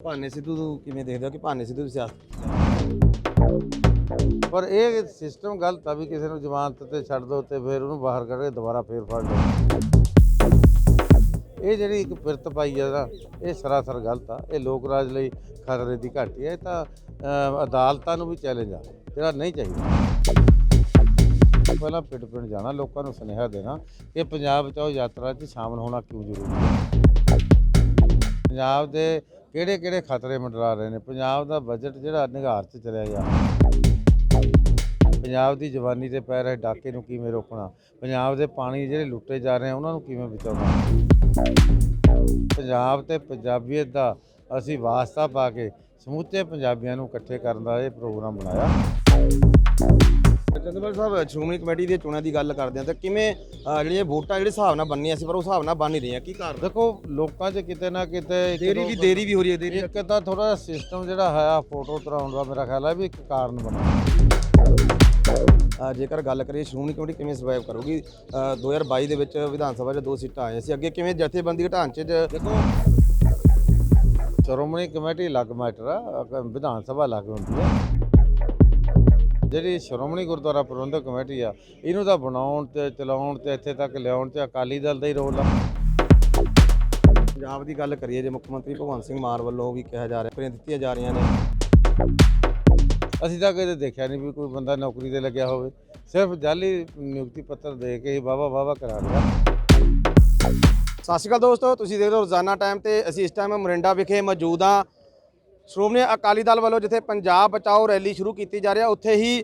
ਭਾਨੇ ਸਿੱਧੂ ਨੂੰ ਕਿਵੇਂ ਦੇਖਦੇ ਹੋ ਕਿ ਭਾਨੇ ਸਿੱਧੂ ਦੀ ਸਿਆਸਤ ਪਰ ਇਹ ਸਿਸਟਮ ਗਲਤ ਆ ਵੀ ਕਿਸੇ ਨੂੰ ਜ਼ਮਾਨਤ ਤੇ ਛੱਡ ਦੋ ਤੇ ਫਿਰ ਉਹਨੂੰ ਬਾਹਰ ਕੱਢ ਕੇ ਦੁਬਾਰਾ ਫੇਰ ਫੜ ਲਓ। ਇਹ ਜਿਹੜੀ ਇੱਕ ਪਿਰਤ ਪਾਈ ਆ ਨਾ, ਇਹ ਸਰਾਸਰ ਗਲਤ ਆ। ਇਹ ਲੋਕ ਰਾਜ ਲਈ ਖਤਰੇ ਦੀ ਘਾਟੀ ਹੈ ਇਹ ਤਾਂ ਅਦਾਲਤਾਂ ਨੂੰ ਵੀ ਚੈਲੰਜ ਆ, ਜਿਹੜਾ ਨਹੀਂ ਚਾਹੀਦਾ। ਪਹਿਲਾਂ ਪਿੰਡ ਪਿੰਡ ਜਾਣਾ, ਲੋਕਾਂ ਨੂੰ ਸੁਨੇਹਾ ਦੇਣਾ ਕਿ ਪੰਜਾਬ ਬਚਾਓ ਯਾਤਰਾ 'ਚ ਸ਼ਾਮਲ ਹੋਣਾ ਕਿਉਂ ਜ਼ਰੂਰੀ ਹੈ ਪੰਜਾਬ ਦੇ ਕਿਹੜੇ ਕਿਹੜੇ ਖਤਰੇ ਮੰਡਰਾ ਰਹੇ ਨੇ? ਪੰਜਾਬ ਦਾ ਬਜਟ ਜਿਹੜਾ ਨਿਗਾਰ 'ਚ ਚਲਿਆ ਜਾ ਪੰਜਾਬ ਦੀ ਜਵਾਨੀ ਤੇ ਪੈ ਰਹੇ ਡਾਕੇ ਨੂੰ ਕਿਵੇਂ ਰੋਕਣਾ? ਪੰਜਾਬ ਦੇ ਪਾਣੀ ਜਿਹੜੇ ਲੁੱਟੇ ਜਾ ਰਹੇ ਆ, ਉਹਨਾਂ ਨੂੰ ਕਿਵੇਂ ਬਚਾਉਣਾ? ਪੰਜਾਬ ਤੇ ਪੰਜਾਬੀਅਤ ਦਾ ਅਸੀਂ ਵਾਸਤਾ ਪਾ ਕੇ ਸਮੁੱਚੇ ਪੰਜਾਬੀਆਂ ਨੂੰ ਇਕੱਠੇ ਕਰਨ ਦਾ ਇਹ ਪ੍ਰੋਗਰਾਮ ਬਣਾਇਆ। ਚੰਦਰਪਾਲ ਸਾਹਿਬ ਸ਼੍ਰੋਮਣੀ ਕਮੇਟੀ ਦੀਆਂ ਚੋਣਾਂ ਦੀ ਗੱਲ ਕਰਦੇ ਆ ਤਾਂ ਕਿਵੇਂ ਅਹ, ਜਿਹੜੀਆਂ ਵੋਟਾਂ ਜਿਹੜੇ ਹਿਸਾਬ ਨਾਲ ਬਣਨੀਆਂ ਸੀ ਪਰ ਉਹ ਹਿਸਾਬ ਨਾਲ ਬਣ ਨਹੀਂ ਰਹੀਆਂ। ਕੀ ਕਾਰਨ? ਦੇਖੋ ਲੋਕਾਂ 'ਚ ਕਿਤੇ ਨਾ ਕਿਤੇ ਇੱਕ ਦੇਰੀ ਵੀ ਦੋ- ਦੇਰੀ ਵੀ ਹੋ ਰਹੀ ਹੈ ਦੇਰੀ ਇੱਕ ਤਾਂ ਥੋੜਾ ਸਿਸਟਮ ਜਿਹੜਾ ਹੈ ਫੋਟੋ ਤਰਾਉਣ ਦਾ ਮੇਰਾ ਖਿਆਲ ਹੈ ਵੀ ਇੱਕ ਕਾਰਨ ਬਣਿਆ ਅਹ, ਜੇਕਰ ਗੱਲ ਕਰੀਏ ਸ਼੍ਰੋਮਣੀ ਕਮੇਟੀ ਕਿਵੇਂ ਸਰਵਾਈਵ ਕਰੂਗੀ? ਅਹ, 2022 ਦੇ ਵਿੱਚ ਵਿਧਾਨ ਸਭਾ 'ਚ ਦੋ ਸੀਟਾਂ ਆਈਆਂ ਸੀ। ਅੱਗੇ ਕਿਵੇਂ ਜਥੇਬੰਦੀ ਢਾਂਚੇ 'ਚ ਦੇਖੋ ਸ਼੍ਰੋਮਣੀ ਕਮੇਟੀ ਅਲੱਗ ਮੈਟਰ ਆ ਵਿਧਾਨ ਸਭਾ ਅਲੱਗ ਹੁੰਦੀ ਹੈ। ਜਿਹੜੀ ਸ਼੍ਰੋਮਣੀ ਗੁਰਦੁਆਰਾ ਪ੍ਰਬੰਧਕ ਕਮੇਟੀ ਆ, ਇਹਨੂੰ ਤਾਂ ਬਣਾਉਣ ਤੇ ਚਲਾਉਣ ਤੇ ਇੱਥੇ ਤੱਕ ਲਿਆਉਣ ਤੇ ਅਕਾਲੀ ਦਲ ਦਾ ਹੀ ਰੋਲ ਆ। ਪੰਜਾਬ ਦੀ ਗੱਲ ਕਰੀਏ, ਜੇ ਮੁੱਖ ਮੰਤਰੀ ਭਗਵੰਤ ਸਿੰਘ ਮਾਨ ਵੱਲੋਂ ਵੀ ਕਿਹਾ ਜਾ ਰਿਹਾ ਨੌਕਰੀਆਂ ਦਿੱਤੀਆਂ ਜਾ ਰਹੀਆਂ ਨੇ। ਅਸੀਂ ਤਾਂ ਕਦੇ ਦੇਖਿਆ ਨਹੀਂ ਵੀ ਕੋਈ ਬੰਦਾ ਨੌਕਰੀ ਤੇ ਲੱਗਿਆ ਹੋਵੇ। ਸਿਰਫ ਜਾਲੀ ਨਿਯੁਕਤੀ ਪੱਤਰ ਦੇ ਕੇ ਹੀ ਵਾਵਾ ਵਾਵਾ ਕਰਾ ਰਿਹਾ। ਸਤਿ ਸ਼੍ਰੀ ਅਕਾਲ ਦੋਸਤੋ, ਤੁਸੀਂ ਦੇਖ ਰਹੇ ਹੋ ਰੋਜ਼ਾਨਾ ਟਾਈਮ ਤੇ ਅਸੀਂ ਇਸ ਟਾਈਮ ਮੋਰਿੰਡਾ ਵਿਖੇ ਮੌਜੂਦ ਹਾਂ। ਸ਼੍ਰੋਮਣੀ ਅਕਾਲੀ ਦਲ ਵੱਲੋਂ ਜਿੱਥੇ ਪੰਜਾਬ ਬਚਾਓ ਰੈਲੀ ਸ਼ੁਰੂ ਕੀਤੀ ਜਾ ਰਹੀ ਹੈ, ਉੱਥੇ ਹੀ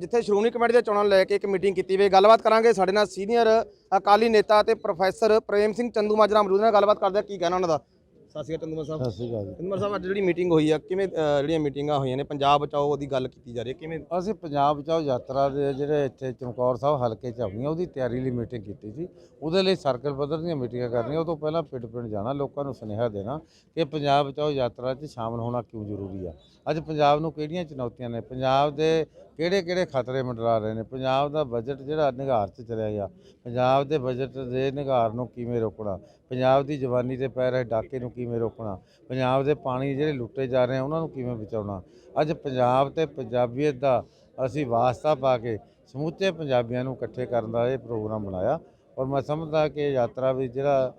ਜਿੱਥੇ ਸ਼੍ਰੋਮਣੀ ਕਮੇਟੀ ਦੇ ਚੋਣਾਂ ਨੂੰ ਲੈ ਕੇ ਇੱਕ ਮੀਟਿੰਗ ਕੀਤੀ ਗਈ। ਗੱਲਬਾਤ ਕਰਾਂਗੇ ਸਾਡੇ ਨਾਲ ਸੀਨੀਅਰ ਅਕਾਲੀ ਨੇਤਾ ਤੇ ਪ੍ਰੋਫੈਸਰ ਪ੍ਰੇਮ ਸਿੰਘ ਚੰਦੂਮਾਜਰਾ ਮੌਜੂਦ ਅਮਰੂਦ ਨਾਲ ਗੱਲਬਾਤ ਕਰਦੇ ਕੀ ਕਹਿਣਾ ਉਹਨਾਂ ਦਾ? ਸਤਿ ਸ਼੍ਰੀ ਅਕਾਲ ਚੰਦੂ ਸਾਹਿਬ। ਸਤਿ ਸ਼੍ਰੀ ਅਕਾਲ ਜੀ। ਚੰਦੂ ਸਾਹਿਬ ਅੱਜ ਜਿਹੜੀ ਮੀਟਿੰਗ ਹੋਈ ਆ ਕਿਵੇਂ ਅ, ਜਿਹੜੀਆਂ ਮੀਟਿੰਗਾਂ ਹੋਈਆਂ ਨੇ ਪੰਜਾਬ ਬਚਾਓ ਦੀ ਗੱਲ ਕੀਤੀ ਜਾ ਰਹੀ ਹੈ ਕਿਵੇਂ? ਅਸੀਂ ਪੰਜਾਬ ਬਚਾਓ ਯਾਤਰਾ ਦੇ ਜਿਹੜੇ ਇੱਥੇ ਚਮਕੌਰ ਸਾਹਿਬ ਹਲਕੇ ਚ ਆਉਣੀਆਂ ਉਹਦੀ ਤਿਆਰੀ ਲਈ ਮੀਟਿੰਗ ਕੀਤੀ ਸੀ। ਉਹਦੇ ਲਈ ਸਰਕਲ ਪੱਧਰ ਦੀਆਂ ਮੀਟਿੰਗਾਂ ਕਰਨੀਆਂ ਉਹ ਤੋਂ ਪਹਿਲਾਂ ਪਿੰਡ ਪਿੰਡ ਜਾਣਾ ਲੋਕਾਂ ਨੂੰ ਸੁਨੇਹਾ ਦੇਣਾ ਕਿ ਪੰਜਾਬ ਬਚਾਓ ਯਾਤਰਾ 'ਚ ਸ਼ਾਮਲ ਹੋਣਾ ਕਿਉਂ ਜ਼ਰੂਰੀ ਆ। ਅੱਜ ਪੰਜਾਬ ਨੂੰ ਕਿਹੜੀਆਂ ਚੁਣੌਤੀਆਂ ਨੇ? ਪੰਜਾਬ ਦੇ ਕਿਹੜੇ ਕਿਹੜੇ ਖਤਰੇ ਮੰਡਰਾ ਰਹੇ ਨੇ? ਪੰਜਾਬ ਦਾ ਬਜਟ ਜਿਹੜਾ ਨਿਗਾਰ 'ਚ ਚਲਿਆ ਗਿਆ। ਪੰਜਾਬ ਦੇ ਬਜਟ ਦੇ ਨਿਗਾਰ ਨੂੰ ਕਿਵੇਂ ਰੋਕਣਾ? ਪੰਜਾਬ ਦੀ ਜਵਾਨੀ ਤੇ ਪੈ ਰਹੇ ਡਾਕੇ ਨੂੰ ਕਿਵੇਂ ਰੋਕਣਾ? ਪੰਜਾਬ ਦੇ ਪਾਣੀ ਜਿਹੜੇ ਲੁੱਟੇ ਜਾ ਰਹੇ ਉਹਨਾਂ ਨੂੰ ਕਿਵੇਂ ਬਚਾਉਣਾ? ਅੱਜ ਪੰਜਾਬ ਤੇ ਪੰਜਾਬੀਅਤ ਦਾ ਅਸੀਂ ਵਾਸਤਾ ਪਾ ਕੇ ਸਮੁੱਚੇ ਪੰਜਾਬੀਆਂ ਨੂੰ ਇਕੱਠੇ ਕਰਨ ਦਾ ਇਹ ਪ੍ਰੋਗਰਾਮ ਬਣਾਇਆ। ਔਰ ਮੈਂ ਸਮਝਦਾ ਕਿ ਯਾਤਰਾ ਵਿੱਚ ਜਿਹੜਾ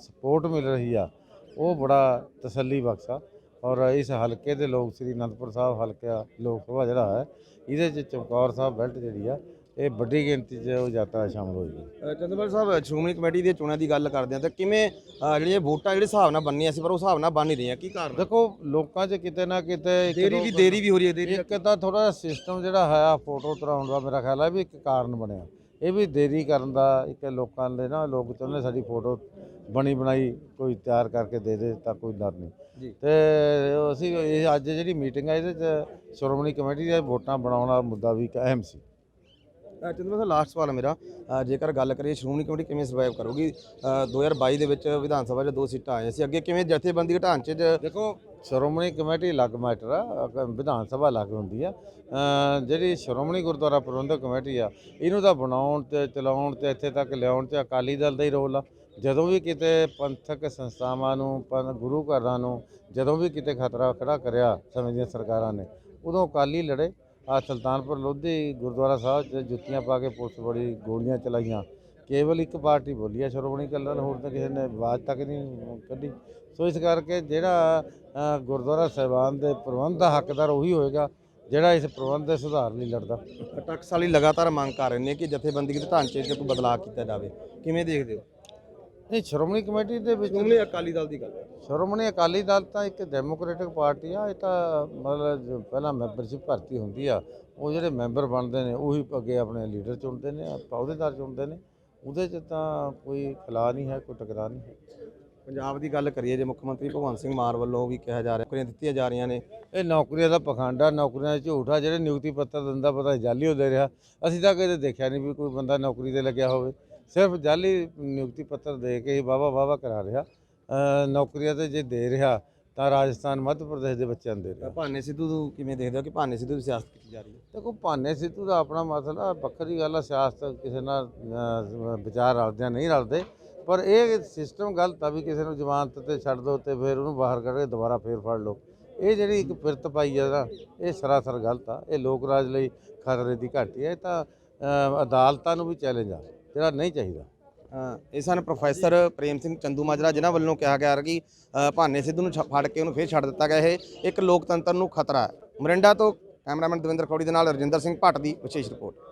ਸਪੋਰਟ ਮਿਲ ਰਹੀ ਆ, ਉਹ ਬੜਾ ਤਸੱਲੀ ਬਖਸ਼ਾ ਔਰ ਇਸ ਹਲਕੇ ਦੇ ਲੋਕ ਸ੍ਰੀ ਅਨੰਦਪੁਰ ਸਾਹਿਬ ਹਲਕਾ ਲੋਕ ਸਭਾ ਜਿਹੜਾ ਹੈ ਇਹਦੇ 'ਚ ਚਮਕੌਰ ਸਾਹਿਬ ਬੈਲਟ ਜਿਹੜੀ ਆ ਇਹ ਵੱਡੀ ਗਿਣਤੀ 'ਚ ਉਹ ਯਾਤਰਾ ਸ਼ਾਮਲ ਹੋਏਗੀ ਚੰਦੂਮਾਜਰਾ ਸਾਹਿਬ ਸ਼੍ਰੋਮਣੀ ਕਮੇਟੀ ਦੀਆਂ ਚੋਣਾਂ ਦੀ ਗੱਲ ਕਰਦੇ ਆ ਤਾਂ ਕਿਵੇਂ ਜਿਹੜੀਆਂ ਵੋਟਾਂ ਜਿਹੜੇ ਹਿਸਾਬ ਨਾਲ ਬਣਨੀਆਂ ਸੀ ਪਰ ਉਹ ਹਿਸਾਬ ਨਾਲ ਬਣ ਨਹੀਂ ਰਹੀਆਂ ਕੀ ਕਾਰਨ ਦੇਖੋ ਲੋਕਾਂ 'ਚ ਕਿਤੇ ਨਾ ਕਿਤੇ ਦੇਰੀ ਦੋ- ਵੀ ਦੇਰੀ ਵੀ ਹੋ ਰਹੀ ਹੈ ਦੇਰੀ ਇੱਕ ਤਾਂ ਥੋੜਾ ਸਿਸਟਮ ਜਿਹੜਾ ਹੈ ਫੋਟੋ ਤਰਾਉਣ ਦਾ ਮੇਰਾ ਖਿਆਲ ਹੈ ਵੀ ਇੱਕ ਕਾਰਨ ਬਣਿਆ। ਇਹ ਵੀ ਦੇਰੀ ਕਰਨ ਦਾ ਇੱਕ ਲੋਕਾਂ ਦੇ ਨਾ ਲੋਕ ਚਾਹੁੰਦੇ ਸਾਡੀ ਫੋਟੋ ਬਣੀ ਬਣਾਈ ਕੋਈ ਤਿਆਰ ਕਰਕੇ ਦੇ ਦੇ ਤਾਂ ਕੋਈ ਡਰ ਨਹੀਂ। ਤੇ ਅਸੀਂ ਇਹ ਅੱਜ ਜਿਹੜੀ ਮੀਟਿੰਗ ਹੈ ਇਹਦੇ ਚ ਸ਼੍ਰੋਮਣੀ ਕਮੇਟੀ ਦੇ ਵੋਟਾਂ ਬਣਾਉਣ ਦਾ ਮੁੱਦਾ ਵੀ ਅਹਿਮ ਸੀ। ਚੰਦੂ ਸਾਹਿਬ ਲਾਸਟ ਸਵਾਲ ਹੈ ਮੇਰਾ। ਜੇਕਰ ਗੱਲ ਕਰੀਏ ਸ਼੍ਰੋਮਣੀ ਕਮੇਟੀ ਕਿਵੇਂ ਸਰਵਾਈਵ ਕਰੂਗੀ? ਅ, 2022 ਦੇ ਵਿੱਚ ਵਿਧਾਨ ਸਭਾ 'ਚ ਦੋ ਸੀਟਾਂ ਆਈਆਂ ਸੀ। ਅੱਗੇ ਕਿਵੇਂ ਜਥੇਬੰਦੀ ਢਾਂਚੇ 'ਚ ਦੇਖੋ ਸ਼੍ਰੋਮਣੀ ਕਮੇਟੀ ਅਲੱਗ ਮੈਟਰ ਆ ਵਿਧਾਨ ਸਭਾ ਅਲੱਗ ਹੁੰਦੀ ਆ। ਜਿਹੜੀ ਸ਼੍ਰੋਮਣੀ ਗੁਰਦੁਆਰਾ ਪ੍ਰਬੰਧਕ ਕਮੇਟੀ ਆ, ਇਹਨੂੰ ਤਾਂ ਬਣਾਉਣ ਤੇ ਚਲਾਉਣ ਤੇ ਇੱਥੇ ਤੱਕ ਲਿਆਉਣ ਤੇ ਅਕਾਲੀ ਦਲ ਦਾ ਹੀ ਰੋਲ ਆ। ਜਦੋਂ ਵੀ ਕਿਤੇ ਪੰਥਕ ਸੰਸਥਾਵਾਂ ਨੂੰ, ਪੰ- ਗੁਰੂ ਘਰਾਂ ਨੂੰ ਜਦੋਂ ਵੀ ਕਿਤੇ ਖਤਰਾ ਖੜਾ ਕਰਿਆ ਸਮੇਂ ਦੀਆਂ ਸਰਕਾਰਾਂ ਨੇ, ਉਦੋਂ ਅਕਾਲੀ ਲੜੇ। ਆ ਸੁਲਤਾਨਪੁਰ ਲੋਧੀ ਗੁਰਦੁਆਰਾ ਸਾਹਿਬ 'ਚ ਜੁੱਤੀਆਂ ਪਾ ਕੇ ਪੁਲਿਸ ਬੜੀ ਗੋਲੀਆਂ ਚਲਾਈਆਂ। ਕੇਵਲ ਇੱਕ ਪਾਰਟੀ ਬੋਲੀ ਆ ਸ਼੍ਰੋਮਣੀ ਕਲਾਂ ਹੋਰ ਤਾਂ ਕਿਸੇ ਨੇ ਆਵਾਜ਼ ਤੱਕ ਨਹੀਂ ਕੱਢੀ। ਸੋ ਇਸ ਕਰਕੇ ਜਿਹੜਾ ਗੁਰਦੁਆਰਾ ਸਾਹਿਬਾਨ ਦੇ ਪ੍ਰਬੰਧ ਦਾ ਹੱਕਦਾਰ ਉਹੀ ਹੋਏਗਾ ਜਿਹੜਾ ਇਸ ਪ੍ਰਬੰਧ ਦੇ ਸੁਧਾਰ ਲਈ ਲੜਦਾ। ਟਕਸ ਵਾਲੀ ਲਗਾਤਾਰ ਮੰਗ ਕਰ ਰਹੇ ਨੇ ਕਿ ਜਥੇਬੰਦੀ ਦੇ ਢਾਂਚੇ 'ਚ ਕੋਈ ਬਦਲਾਅ ਕੀਤਾ ਜਾਵੇ। ਕਿਵੇਂ ਦੇਖਦੇ ਹੋ? ਨਹੀਂ ਸ਼੍ਰੋਮਣੀ ਕਮੇਟੀ ਦੇ ਵਿੱਚ ਸ਼੍ਰੋਮਣੀ ਅਕਾਲੀ ਦਲ ਦੀ ਗੱਲ ਹੈ। ਸ਼੍ਰੋਮਣੀ ਅਕਾਲੀ ਦਲ ਤਾਂ ਇੱਕ ਡੈਮੋਕ੍ਰੈਟਿਕ ਪਾਰਟੀ ਆ ਇਹ ਤਾਂ ਮਤਲਬ ਪਹਿਲਾਂ ਮੈਂਬਰਸ਼ਿਪ ਭਰਤੀ ਹੁੰਦੀ ਆ ਉਹ ਜਿਹੜੇ ਮੈਂਬਰ ਬਣਦੇ ਨੇ ਉਹੀ ਅੱਗੇ ਆਪਣੇ ਲੀਡਰ ਚੁਣਦੇ ਨੇ ਅਹੁਦੇਦਾਰ ਚੁਣਦੇ ਨੇ ਉਹਦੇ 'ਚ ਤਾਂ ਕੋਈ ਖਲਾ ਨਹੀਂ ਹੈ ਕੋਈ ਟਕਰਾਅ ਨਹੀਂ ਹੈ। ਪੰਜਾਬ ਦੀ ਗੱਲ ਕਰੀਏ ਜੇ ਮੁੱਖ ਮੰਤਰੀ ਭਗਵੰਤ ਸਿੰਘ ਮਾਨ ਵੱਲੋਂ ਵੀ ਕਿਹਾ ਜਾ ਰਿਹਾ ਨੌਕਰੀਆਂ ਦਿੱਤੀਆਂ ਜਾ ਰਹੀਆਂ ਨੇ ਇਹ ਨੌਕਰੀਆਂ ਦਾ ਪਖੰਡਾ ਨੌਕਰੀਆਂ ਦਾ ਝੂਠ ਆ ਜਿਹੜੇ ਨਿਯੁਕਤੀ ਪੱਤਰ ਦਿੰਦਾ ਪਤਾ ਜਾਲੀ ਹੋ ਦੇ ਰਿਹਾ। ਅਸੀਂ ਤਾਂ ਕਦੇ ਦੇਖਿਆ ਨਹੀਂ ਵੀ ਕੋਈ ਬੰਦਾ ਨੌਕਰੀ ਤੇ ਲੱਗਿਆ ਹੋਵੇ। ਸਿਰਫ ਜਾਲੀ ਨਿਯੁਕਤੀ ਪੱਤਰ ਦੇ ਕੇ ਹੀ ਵਾਵਾ ਵਾਵਾ ਕਰਾ ਰਿਹਾ। ਨੌਕਰੀਆਂ ਤੇ ਜੇ ਦੇ ਰਿਹਾ ਤਾਂ ਰਾਜਸਥਾਨ ਮੱਧ ਪ੍ਰਦੇਸ਼ ਦੇ ਬੱਚਿਆਂ ਦੇ ਰਿਹਾ। ਭਾਨੇ ਸਿੱਧੂ ਨੂੰ ਕਿਵੇਂ ਦੇਖਦੇ ਹੋ ਕਿ ਭਾਨੇ ਸਿੱਧੂ ਦੀ ਸਿਆਸਤ ਕੀਤੀ ਜਾ ਰਹੀ ਹੈ? ਦੇਖੋ ਭਾਨੇ ਸਿੱਧੂ ਦਾ ਆਪਣਾ ਮਸਲਾ ਵੱਖਰੀ ਗੱਲ ਆ ਸਿਆਸਤ ਕਿਸੇ ਨਾਲ ਵਿਚਾਰ ਰਲਦੇ ਆ, ਨਹੀਂ ਰਲਦੇ। ਪਰ ਇਹ ਸਿਸਟਮ ਗਲਤ ਆ ਵੀ ਕਿਸੇ ਨੂੰ ਜ਼ਮਾਨਤ ਤੇ ਛੱਡ ਦੋ ਤੇ ਫਿਰ ਉਹਨੂੰ ਬਾਹਰ ਕੱਢ ਕੇ ਦੁਬਾਰਾ ਫੇਰ ਫੜ ਲਓ। ਇਹ ਜਿਹੜੀ ਇੱਕ ਫਿਰਤ ਪਾਈ ਆ ਨਾ, ਇਹ ਸਰਾਸਰ ਗਲਤ ਆ। ਇਹ ਲੋਕ ਰਾਜ ਲਈ ਖਤਰੇ ਦੀ ਘਾਟੀ ਹੈ ਇਹ ਤਾਂ ਅਦਾਲਤਾਂ ਨੂੰ ਵੀ ਚੈਲੰਜ ਆ, ਜਿਹੜਾ ਨਹੀਂ ਚਾਹੀਦਾ। ਇਹ ਸਨ ਪ੍ਰੋਫੈਸਰ ਪ੍ਰੇਮ ਸਿੰਘ ਚੰਦੂ ਮਾਜਰਾ, ਜਿਨ੍ਹਾਂ ਵੱਲੋਂ ਕਿਹਾ ਗਿਆ ਕਿ ਭਾਨੇ ਸਿੱਧੂ ਨੂੰ ਛ- ਫੜ ਕੇ ਉਹਨੂੰ ਫੇਰ ਛੱਡ ਦਿੱਤਾ ਗਿਆ। ਇਹ ਇੱਕ ਲੋਕਤੰਤਰ ਨੂੰ ਖਤਰਾ ਹੈ। ਮਰਿੰਡਾ ਤੋਂ ਕੈਮਰਾਮੈਨ ਦਵਿੰਦਰ ਖੌੜੀ ਦੇ ਨਾਲ ਰਜਿੰਦਰ ਸਿੰਘ ਭੱਟ ਦੀ ਵਿਸ਼ੇਸ਼ ਰਿਪੋਰਟ।